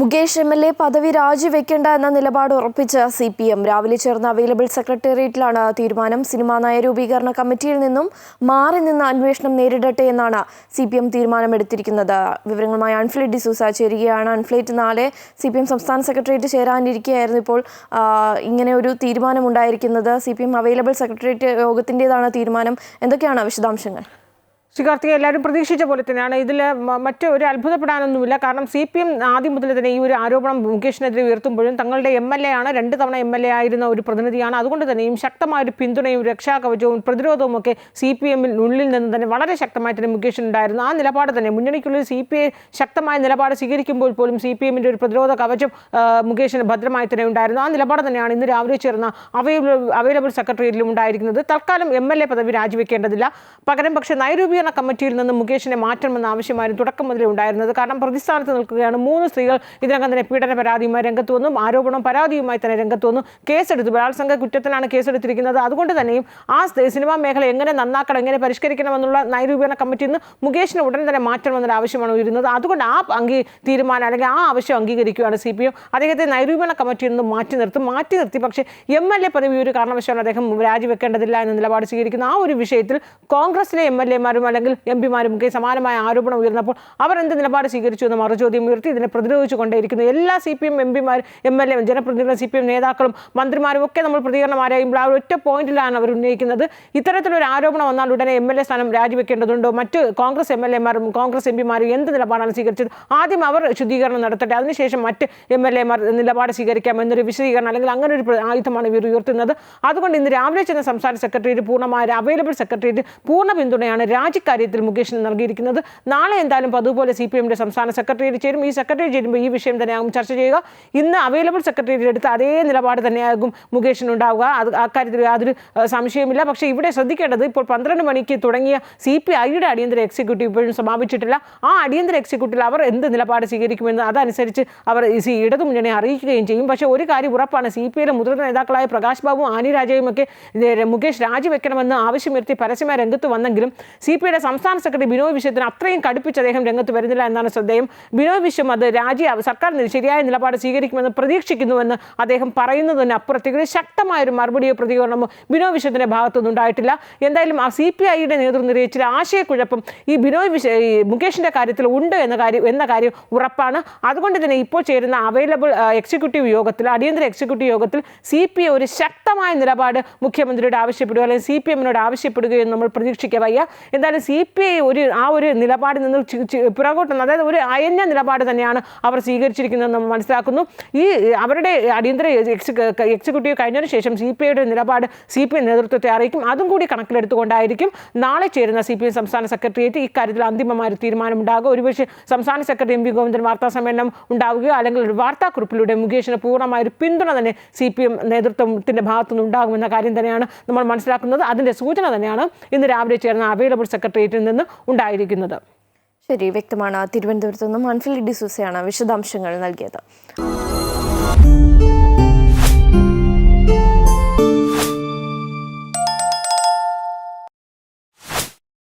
Mukesh M L A പദവി രാജിവെക്കേണ്ട എന്ന നിലപാട് ഉറപ്പിച്ച സി പി എം രാവിലെ ചേർന്ന അവൈലബിൾ സെക്രട്ടേറിയറ്റിലാണ് തീരുമാനം. സിനിമാ നയ രൂപീകരണ കമ്മിറ്റിയിൽ നിന്നും മാറി നിന്ന് അന്വേഷണം നേരിടട്ടെ എന്നാണ് സി പി എം തീരുമാനമെടുത്തിരിക്കുന്നത്. വിവരങ്ങളുമായി അൺഫ്ലേറ്റ് ഡിസൂസ ചേരുകയാണ് അൺഫ്ലേറ്റ് നാളെ സി പി എം സംസ്ഥാന സെക്രട്ടേറിയറ്റ് ചേരാനിരിക്കുകയായിരുന്നു ഇപ്പോൾ ഇങ്ങനെ ഒരു തീരുമാനമുണ്ടായിരിക്കുന്നത്. C P M available secretariat യോഗത്തിന്റെതാണ് തീരുമാനം. എന്തൊക്കെയാണ് വിശദാംശങ്ങൾ? ശ്രീ കാർത്തിക എല്ലാവരും പ്രതീക്ഷിച്ച പോലെ തന്നെയാണ്. ഇതിൽ മറ്റു ഒരു അത്ഭുതപ്പെടാനൊന്നുമില്ല. കാരണം സി പി എം ആദ്യം മുതൽ തന്നെ ഈ ഒരു ആരോപണം മുകേഷിനെതിരെ ഉയർത്തുമ്പോഴും തങ്ങളുടെ എം എൽ എ ആണ് രണ്ട് തവണ എം എൽ എ ആയിരുന്ന ഒരു പ്രതിനിധിയാണ്. അതുകൊണ്ട് തന്നെയും ശക്തമായ ഒരു പിന്തുണയും രക്ഷാകവചവും പ്രതിരോധവും ഒക്കെ സി പി എമ്മിൽ ഉള്ളിൽ നിന്ന് തന്നെ വളരെ ശക്തമായി തന്നെ മുകേഷിനുണ്ടായിരുന്നു. ആ നിലപാട് തന്നെ മുന്നണിക്കുള്ളിൽ സി പി ഐ ശക്തമായ നിലപാട് സ്വീകരിക്കുമ്പോൾ പോലും സി പി എമ്മിന്റെ ഒരു പ്രതിരോധ കവചം മുകേഷിന് ഭദ്രമായി തന്നെ ഉണ്ടായിരുന്നു. ആ നിലപാട് തന്നെയാണ് ഇന്ന് രാവിലെ ചേർന്ന അവൈലബിൾ അവൈലബിൾ സെക്രട്ടേറിയറ്റിലും ഉണ്ടായിരിക്കുന്നത്. തൽക്കാലം എം എൽ എ പദവി രാജിവെക്കേണ്ടതില്ല. പകരം പക്ഷേ നയരൂപീകരണ കമ്മിറ്റിയിൽ നിന്ന് മുകേഷിനെ മാറ്റണമെന്ന ആവശ്യമായിരുന്നു തുടക്കം മുതലേ ഉണ്ടായിരുന്നത്. കാരണം പ്രതിസ്ഥാനത്ത് നിൽക്കുകയാണ്. മൂന്ന് സ്ത്രീകൾ ഇതിനകം തന്നെ പീഡന പരാതിയുമായി രംഗത്ത് വന്നു. ആരോപണം പരാതിയുമായി തന്നെ രംഗത്ത് വന്നു. കേസെടുത്തു. ബലാത്സംഗ കുറ്റത്തിനാണ് കേസെടുത്തിരിക്കുന്നത്. അതുകൊണ്ട് തന്നെയും ആ സിനിമാ മേഖല എങ്ങനെ നന്നാക്കണം എങ്ങനെ പരിഷ്കരിക്കണമെന്നുള്ള നയരൂപീകരണ കമ്മിറ്റിയിൽ നിന്ന് മുകേഷിനെ ഉടൻ തന്നെ മാറ്റണമെന്നൊരു ആവശ്യമാണ് ഉയരുന്നത്. അതുകൊണ്ട് ആ അംഗീ തീരുമാനം അല്ലെങ്കിൽ ആ ആവശ്യം അംഗീകരിക്കുകയാണ് സി പി എം അദ്ദേഹത്തെ നയരൂപീകരണ കമ്മിറ്റിയിൽ നിന്ന് മാറ്റി നിർത്തും. മാറ്റി നിർത്തി പക്ഷേ എം എൽ എ പദവി ഒരു കാരണവശാലും അദ്ദേഹം രാജിവെക്കേണ്ടതില്ല എന്ന നിലപാട് സ്വീകരിക്കുന്ന. ആ ഒരു വിഷയത്തിൽ കോൺഗ്രസിലെ എം എൽ എമാരും അല്ലെങ്കിൽ എം പിമാരും ഒക്കെ സമാനമായ ആരോപണം ഉയർന്നപ്പോൾ അവർ എന്ത് നിലപാട് സ്വീകരിച്ചു എന്ന് മറുചോദ്യം ഉയർത്തി ഇതിനെ പ്രതിരോധിച്ചു കൊണ്ടേയിരിക്കുന്നു. എല്ലാ സി പി എം എം പിമാർ എം എൽ എ ജനപ്രതിനിധികളും സി പി എം നേതാക്കളും മന്ത്രിമാരും ഒക്കെ നമ്മൾ പ്രതികരണം ആരായുമ്പോൾ ആ ഒറ്റ പോയിന്റിലാണ് അവർ ഉന്നയിക്കുന്നത്. ഇത്തരത്തിലൊരു ആരോപണം വന്നാൽ ഉടനെ എം എൽ എ സ്ഥാനം രാജിവെക്കേണ്ടതുണ്ടോ? മറ്റ് കോൺഗ്രസ് എം എൽ എമാരും കോൺഗ്രസ് എം പിമാരും എന്ത് നിലപാടാണ് സ്വീകരിച്ചത്? ആദ്യം അവർ ശുദ്ധീകരണം നടത്തട്ടെ അതിനുശേഷം മറ്റ് എം എൽ എമാർ നിലപാട് സ്വീകരിക്കാം എന്നൊരു വിശദീകരണം അല്ലെങ്കിൽ അങ്ങനെ ഒരു ആയുധമാണ് ഇവർ ഉയർത്തുന്നത്. അതുകൊണ്ട് ഇന്ന് രാവിലെ ചെന്ന സംസ്ഥാന സെക്രട്ടേറിയറ്റ് പൂർണമായ അവൈലബിൾ സെക്രട്ടേറിയറ്റ് പൂർണ പിന്തുണയാണ് രാജിക്കാര്യത്തിൽ മുകേഷിന് നൽകിയിരിക്കുന്നത്. നാളെ എന്തായാലും അതുപോലെ സി പി എമ്മിന്റെ സംസ്ഥാന സെക്രട്ടേറിയറ്റ് ചേരും. ഈ സെക്രട്ടറി ചേരുമ്പോൾ ഈ വിഷയം തന്നെയാകും ചർച്ച ചെയ്യുക. ഇന്ന് അവൈലബിൾ സെക്രട്ടേറിയറ്റ് എടുത്ത അതേ നിലപാട് തന്നെയാകും മുകേഷിനുണ്ടാവുക. അത് അക്കാര്യത്തിൽ യാതൊരു സംശയമില്ല പക്ഷേ ഇവിടെ ശ്രദ്ധിക്കേണ്ടത് ഇപ്പോൾ പന്ത്രണ്ട് മണിക്ക് തുടങ്ങിയ സി പി ഐയുടെ അടിയന്തര എക്സിക്യൂട്ടീവ് ഇപ്പോഴും സമാപിച്ചിട്ടില്ല. ആ അടിയന്തര എക്സിക്യൂട്ടീവിൽ അവർ എന്ത് നിലപാട് സ്വീകരിക്കുമെന്ന് അതനുസരിച്ച് അവർ സി ഇടതുമുന്നണി അറിയിക്കുകയും ചെയ്യും. പക്ഷേ ഒരു കാര്യം ഉറപ്പാണ്. സി പി ഐയിലെ മുതിർന്ന നേതാക്കളായ പ്രകാശ് ബാബുവും ആനി രാജയും ഒക്കെ മുകേഷ് രാജിവെക്കണമെന്ന് ആവശ്യമുയർത്തി പരസ്യമായ രംഗത്ത് വന്നെങ്കിലും സി പി ഐയുടെ സംസ്ഥാന സെക്രട്ടറി ബിനോയ് വിശ്വത്തിന് അത്രയും കടുപ്പിച്ച് അദ്ദേഹം രംഗത്ത് വരുന്നില്ല എന്നാണ് ശ്രദ്ധേയം. ബിനോയ് വിശ്വം അത് രാജി സർക്കാർ ശരിയായ നിലപാട് സ്വീകരിക്കുമെന്ന് പ്രതീക്ഷിക്കുന്നുവെന്ന് അദ്ദേഹം പറയുന്നതിന് അപ്പുറത്തേക്ക്. ഒരു ശക്തമായ ഒരു മറുപടിയോ പ്രതികരണമോ ബിനോയ് വിശ്വത്തിന്റെ ഭാഗത്തുനിന്ന് ഉണ്ടായിട്ടില്ല. എന്തായാലും ആ സി പി ഐയുടെ നേതൃത്വം ചില ആശയക്കുഴപ്പം ഈ ബിനോയ് വിശ്വ ഈ മുകേഷിന്റെ കാര്യത്തിൽ ഉണ്ട് എന്ന കാര്യം എന്ന കാര്യം ഉറപ്പാണ്. അതുകൊണ്ട് തന്നെ ഇപ്പോൾ ചേരുന്ന അവൈലബിൾ എക്സിക്യൂട്ടീവ് യോഗത്തിൽ അടിയന്തര എക്സിക്യൂട്ടീവ് യോഗത്തിൽ സി പി ഐ ഒരു ശക്തമായ നിലപാട് മുഖ്യമന്ത്രിയോട് ആവശ്യപ്പെടുക അല്ലെങ്കിൽ സി പി എമ്മിനോട് ആവശ്യപ്പെടുകയെന്ന് നമ്മൾ പ്രതീക്ഷിക്കുക വയ്യ. എന്തായാലും സി പി ഐ ഒരു ആ ഒരു നിലപാടിൽ നിന്ന് ചി- ചി- പിറകോട്ട് നിന്ന് അതായത് ഒരു അയഞ്ഞ നിലപാട് തന്നെയാണ് അവർ സ്വീകരിച്ചിരിക്കുന്നതെന്ന് നമ്മൾ മനസ്സിലാക്കുന്നു. ഈ അവരുടെ അടിയന്തര എക്സിക്യൂട്ടീവ് കഴിഞ്ഞതിന് ശേഷം സി പി ഐയുടെ നിലപാട് സി പി ഐ നേതൃത്വത്തെ അറിയിക്കും. അതും കൂടി കണക്കിലെടുത്തുകൊണ്ടായിരിക്കും നാളെ ചേരുന്ന സി പി ഐ സംസ്ഥാന സെക്രട്ടേറിയറ്റ് ഇക്കാര്യത്തിൽ അന്തിമമായ ഒരു തീരുമാനമുണ്ടാകുക. ഒരുപക്ഷെ സംസ്ഥാന സെക്രട്ടറി എം വി ഗോവിന്ദൻ വാർത്താ സമ്മേളനം ഉണ്ടാവുകയോ അല്ലെങ്കിൽ ഒരു വാർത്താക്കുറിപ്പിലൂടെ മുകേഷിന് പൂർണമായ ഒരു പിന്തുണ തന്നെ സി പി എം നേതൃത്വത്തിന്റെ ഭാഗത്തുനിന്ന് ഉണ്ടാകുമെന്ന കാര്യം തന്നെയാണ് നമ്മൾ മനസ്സിലാക്കുന്നത്. അതിന്റെ സൂചന തന്നെയാണ് ഇന്ന് രാവിലെ ചേർന്ന അവൈലബിൾ സെക്രട്ടേറിയറ്റിൽ നിന്ന് ഉണ്ടായിരിക്കുന്നത്. ശരി വ്യക്തമാണ്. തിരുവനന്തപുരത്ത് നിന്നും അൻഫിലി ഡിസൂസയാണ് വിശദാംശങ്ങൾ നൽകിയത്.